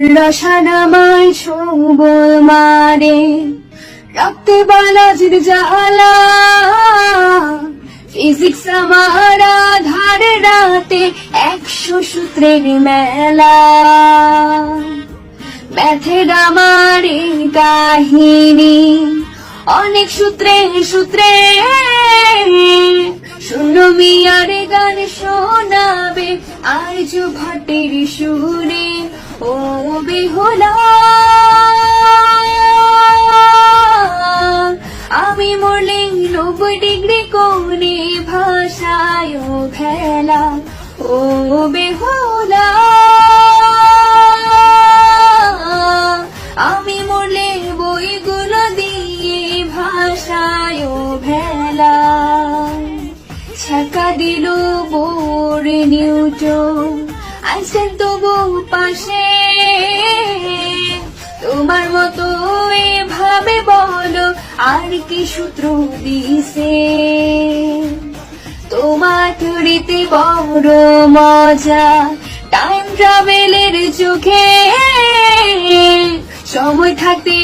রসানামায় সবল মারে রক্তে বালাজির জ্বালা। ফিজিক্স আমার আধার রাতে একশো সূত্রের মেলা। ম্যাথের আমার কাহিনী, অনেক সূত্রে সূত্রে। শূন্য মিয়ার গান শোনাবে আর্য ভট্টের সুরে। ও বেহলা আমি মরলে নব্বই ডিগ্রি কোণে ভাষায় ভেলা। ও বেহুলা আমি মরলে বইগুলো দিয়ে ভাষায় ভেলা। ছাকা দিল বোর নিউটন আইসেন তবু পাশে। তোমার মতো এভাবে বলো, আর কি সূত্র দিছে তোমার তরিতে বড় মজা টাইম ট্রাভেলের চোখে। সময় থাকতে